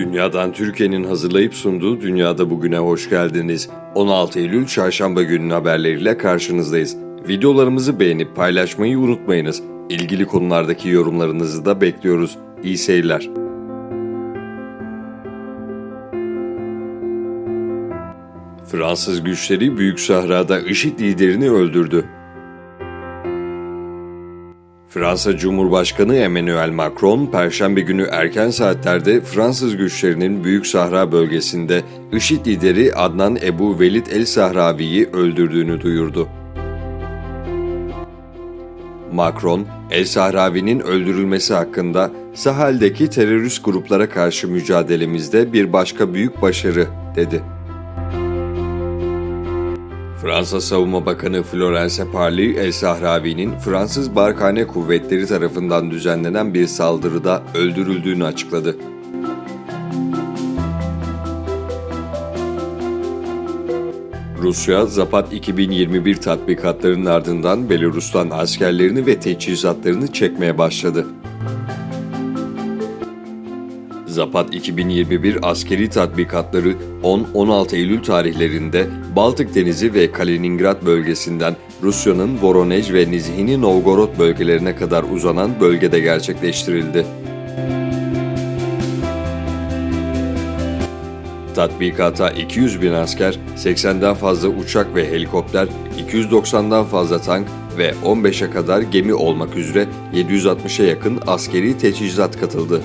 Dünyadan Türkiye'nin hazırlayıp sunduğu Dünyada Bugüne hoş geldiniz. 16 Eylül Çarşamba günün haberleriyle karşınızdayız. Videolarımızı beğenip paylaşmayı unutmayınız. İlgili konulardaki yorumlarınızı da bekliyoruz. İyi seyirler. Fransız güçleri Büyük Sahra'da IŞİD liderini öldürdü. Fransa Cumhurbaşkanı Emmanuel Macron, Perşembe günü erken saatlerde Fransız güçlerinin Büyük Sahra bölgesinde IŞİD lideri Adnan Ebu Velid El Sahravi'yi öldürdüğünü duyurdu. Macron, El Sahravi'nin öldürülmesi hakkında Sahel'deki terörist gruplara karşı mücadelemizde bir başka büyük başarı, dedi. Fransa Savunma Bakanı Florence Parly, El Sahravi'nin Fransız Barkhane Kuvvetleri tarafından düzenlenen bir saldırıda öldürüldüğünü açıkladı. Rusya, Zapat 2021 tatbikatlarının ardından Belarus'tan askerlerini ve teçhizatlarını çekmeye başladı. Zapat 2021 askeri tatbikatları 10-16 Eylül tarihlerinde Baltık Denizi ve Kaliningrad bölgesinden Rusya'nın Voronej ve Nizhini Novgorod bölgelerine kadar uzanan bölgede gerçekleştirildi. Tatbikata 200 bin asker, 80'den fazla uçak ve helikopter, 290'dan fazla tank ve 15'e kadar gemi olmak üzere 760'a yakın askeri teçhizat katıldı.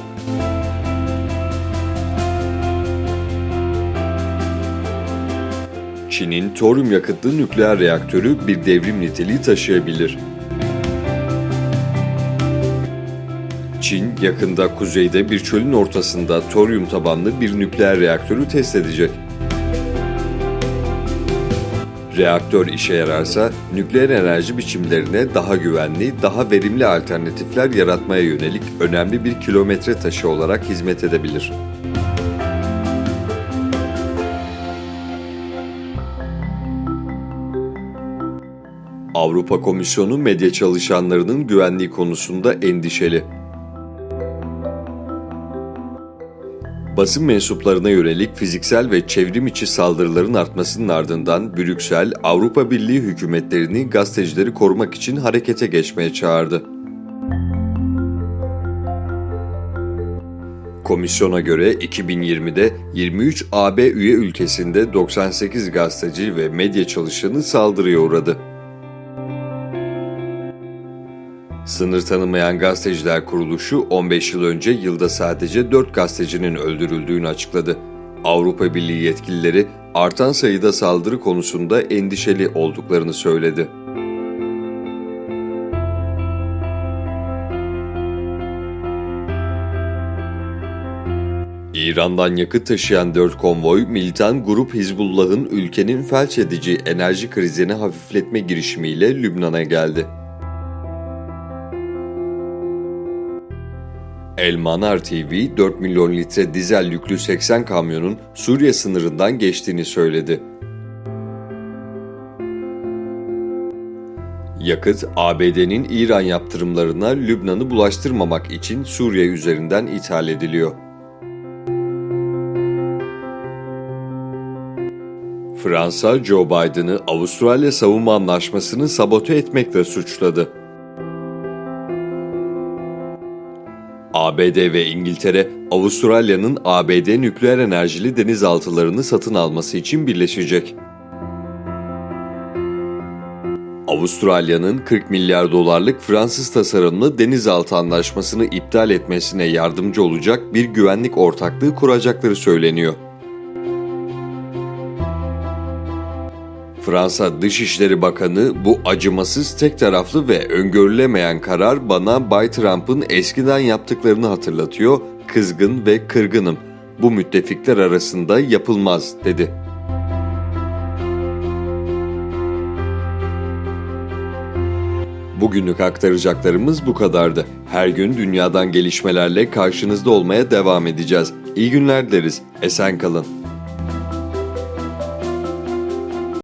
Çin'in toryum yakıtlı nükleer reaktörü bir devrim niteliği taşıyabilir. Çin yakında kuzeyde bir çölün ortasında toryum tabanlı bir nükleer reaktörü test edecek. Reaktör işe yararsa nükleer enerji biçimlerine daha güvenli, daha verimli alternatifler yaratmaya yönelik önemli bir kilometre taşı olarak hizmet edebilir. Avrupa Komisyonu medya çalışanlarının güvenliği konusunda endişeli. Basın mensuplarına yönelik fiziksel ve çevrim içi saldırıların artmasının ardından Brüksel, Avrupa Birliği hükümetlerini gazetecileri korumak için harekete geçmeye çağırdı. Komisyona göre 2020'de 23 AB üye ülkesinde 98 gazeteci ve medya çalışanı saldırıya uğradı. Sınır tanımayan gazeteciler kuruluşu 15 yıl önce yılda sadece 4 gazetecinin öldürüldüğünü açıkladı. Avrupa Birliği yetkilileri artan sayıda saldırı konusunda endişeli olduklarını söyledi. İran'dan yakıt taşıyan 4 konvoy, militan grup Hizbullah'ın ülkenin felç edici enerji krizini hafifletme girişimiyle Lübnan'a geldi. El Manar TV 4 milyon litre dizel yüklü 80 kamyonun Suriye sınırından geçtiğini söyledi. Yakıt, ABD'nin İran yaptırımlarına Lübnan'ı bulaştırmamak için Suriye üzerinden ithal ediliyor. Fransa, Joe Biden'ı Avustralya savunma anlaşmasını sabote etmekle suçladı. ABD ve İngiltere, Avustralya'nın ABD nükleer enerjili denizaltılarını satın alması için birleşecek. Avustralya'nın 40 milyar dolarlık Fransız tasarımlı denizaltı anlaşmasını iptal etmesine yardımcı olacak bir güvenlik ortaklığı kuracakları söyleniyor. Fransa Dışişleri Bakanı bu acımasız tek taraflı ve öngörülemeyen karar bana Bay Trump'ın eskiden yaptıklarını hatırlatıyor, kızgın ve kırgınım. Bu müttefikler arasında yapılmaz dedi. Bugünlük aktaracaklarımız bu kadardı. Her gün dünyadan gelişmelerle karşınızda olmaya devam edeceğiz. İyi günler dileriz. Esen kalın.